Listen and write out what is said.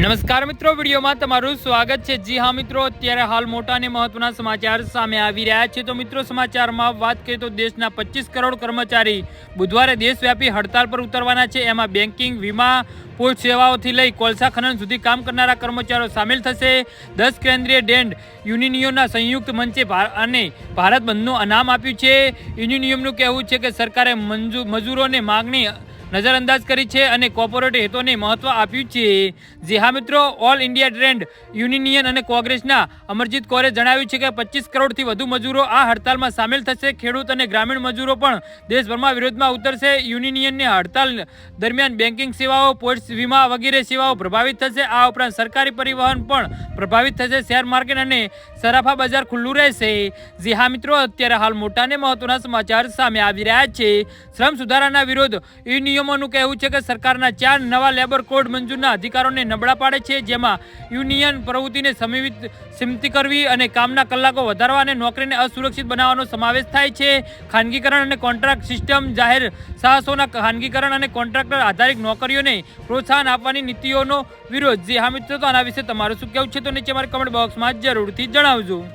નમસ્કાર મિત્રો, વિડીયોમાં તમારું સ્વાગત છે. જી હા મિત્રો, અત્યારે હાલ મોટા અને મહત્વના સમાચાર સામે આવી રહ્યા છે. તો મિત્રો, સમાચારમાં વાત કરીએ તો દેશના પચીસ કરોડ કર્મચારી બુધવારે દેશવ્યાપી હડતાલ પર ઉતરવાના છે. એમાં બેન્કિંગ વીમા પોસ્ટ સેવાઓથી લઈ કોલસા ખનન સુધી કામ કરનારા કર્મચારીઓ સામેલ થશે. દસ કેન્દ્રીય ડેન્ડ યુનિયનોના સંયુક્ત મંચે અને ભારત બંધનું અનામ આપ્યું છે. યુનિયનનું કહેવું છે કે સરકારે મંજૂ, મજૂરોને માગણી નજરઅંદાજ કરી છે અને કોર્પોરેટ હેતોને મહત્વ આપ્યું છે. જે હા મિત્રો ઓલ ઇન્ડિયા ટ્રેન્ડ યુનિયન અને કોંગ્રેસના અમરજીત કૌરે જણાવ્યું છે કે પચીસ કરોડથી વધુ મજૂરો આ હડતાલમાં સામેલ થશે. ખેડૂત અને ગ્રામીણ મજૂરો પણ દેશભરમાં વિરોધમાં ઉતરશે. યુનિયનની હડતાલ દરમિયાન બેન્કિંગ સેવાઓ પોસ્ટ વીમા વગેરે સેવાઓ પ્રભાવિત થશે. આ ઉપરાંત સરકારી પરિવહન પણ પ્રભાવિત થશે. શેર માર્કેટ અને સરાફા બજાર ખુલ્લું રહેશે. જી હા મિત્રો, અત્યારે હાલ મોટા અને મહત્વના સમાચાર સામે આવી રહ્યા છે. શ્રમ સુધારાના વિરોધ એ નિયમોનું કહેવું છે કે સરકારના ચાર નવા લેબર કોડ મંજૂરના અધિકારોને નબળા પાડે છે, જેમાં યુનિયન પ્રવૃત્તિને સમિત સીમતી કરવી અને કામના કલાકો વધારવા અને નોકરીને અસુરક્ષિત બનાવવાનો સમાવેશ થાય છે. ખાનગીકરણ અને કોન્ટ્રાક્ટ સિસ્ટમ જાહેર સાહસોના ખાનગીકરણ અને કોન્ટ્રાક્ટર આધારિત નોકરીઓને પ્રોત્સાહન આપવાની નીતિઓનો વિરોધ. જે હા મિત્રો, તો આના વિશે તમારું શું કહેવું છે? તો નીચે મારી કમેન્ટ બોક્સમાં જરૂરથી જણાવજો.